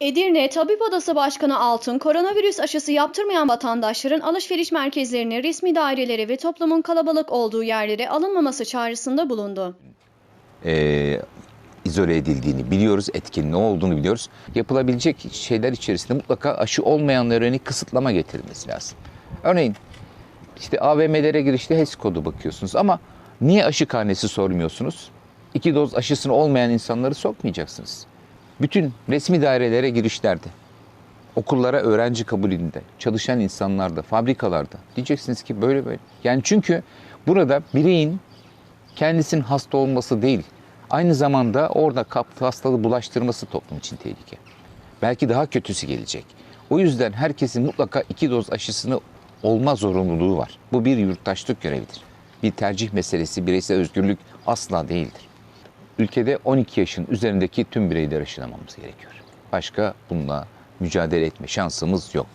Edirne Tabip Odası Başkanı Altın, koronavirüs aşısı yaptırmayan vatandaşların alışveriş merkezlerine, resmi dairelere ve toplumun kalabalık olduğu yerlere alınmaması çağrısında bulundu. e, izole edildiğini biliyoruz, etkin ne olduğunu biliyoruz. Yapılabilecek şeyler içerisinde mutlaka aşı olmayanlara yönelik kısıtlama getirilmesi lazım. Örneğin işte AVM'lere girişte HES kodu bakıyorsunuz ama niye aşı karnesi sormuyorsunuz? İki doz aşısını olmayan insanları sokmayacaksınız. Bütün resmi dairelere girişlerde, okullara öğrenci kabulünde, çalışan insanlarda, fabrikalarda diyeceksiniz ki böyle böyle. Yani çünkü burada bireyin kendisinin hasta olması değil, aynı zamanda orada kaptığı hastalığı bulaştırması toplum için tehlike. Belki daha kötüsü gelecek. O yüzden herkesin mutlaka iki doz aşısını olma zorunluluğu var. Bu bir yurttaşlık görevidir. Bir tercih meselesi, bireysel özgürlük asla değildir. Ülkede 12 yaşın üzerindeki tüm bireyler aşılamamız gerekiyor. Başka bununla mücadele etme şansımız yok.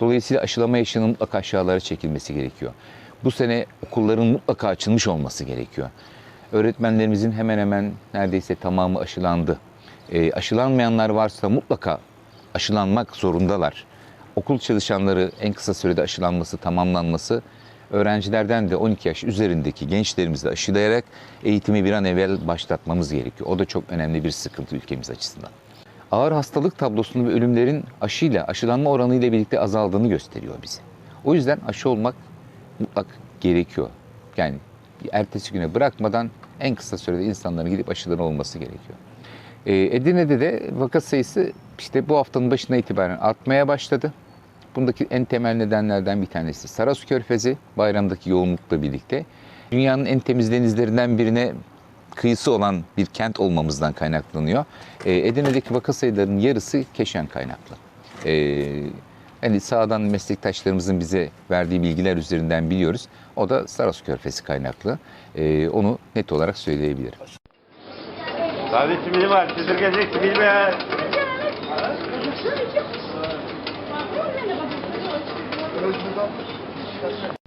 Dolayısıyla aşılama yaşının mutlaka aşağılara çekilmesi gerekiyor. Bu sene okulların mutlaka açılmış olması gerekiyor. Öğretmenlerimizin hemen hemen neredeyse tamamı aşılandı. E, aşılanmayanlar varsa mutlaka aşılanmak zorundalar. Okul çalışanları en kısa sürede aşılanması, tamamlanması, öğrencilerden de 12 yaş üzerindeki gençlerimizi aşılayarak eğitimi bir an evvel başlatmamız gerekiyor. O da çok önemli bir sıkıntı ülkemiz açısından. Ağır hastalık tablosunu ve ölümlerin aşıyla, aşılanma oranıyla birlikte azaldığını gösteriyor bize. O yüzden aşı olmak mutlak gerekiyor. Yani ertesi güne bırakmadan en kısa sürede insanların gidip aşıları olması gerekiyor. Ee, Edirne'de de vaka sayısı işte bu haftanın başına itibaren artmaya başladı. Bundaki en temel nedenlerden bir tanesi Sarasu Körfezi bayramdaki yoğunlukla birlikte. Dünyanın en temiz denizlerinden birine kıyısı olan bir kent olmamızdan kaynaklanıyor. Ee, Edirne'deki vaka sayılarının yarısı Keşan kaynaklı. Ee, hani sağdan meslektaşlarımızın bize verdiği bilgiler üzerinden biliyoruz. O da Sarasu Körfezi kaynaklı. Ee, onu net olarak söyleyebilirim. Simidi var. Çizirgecek simidi be. すいません。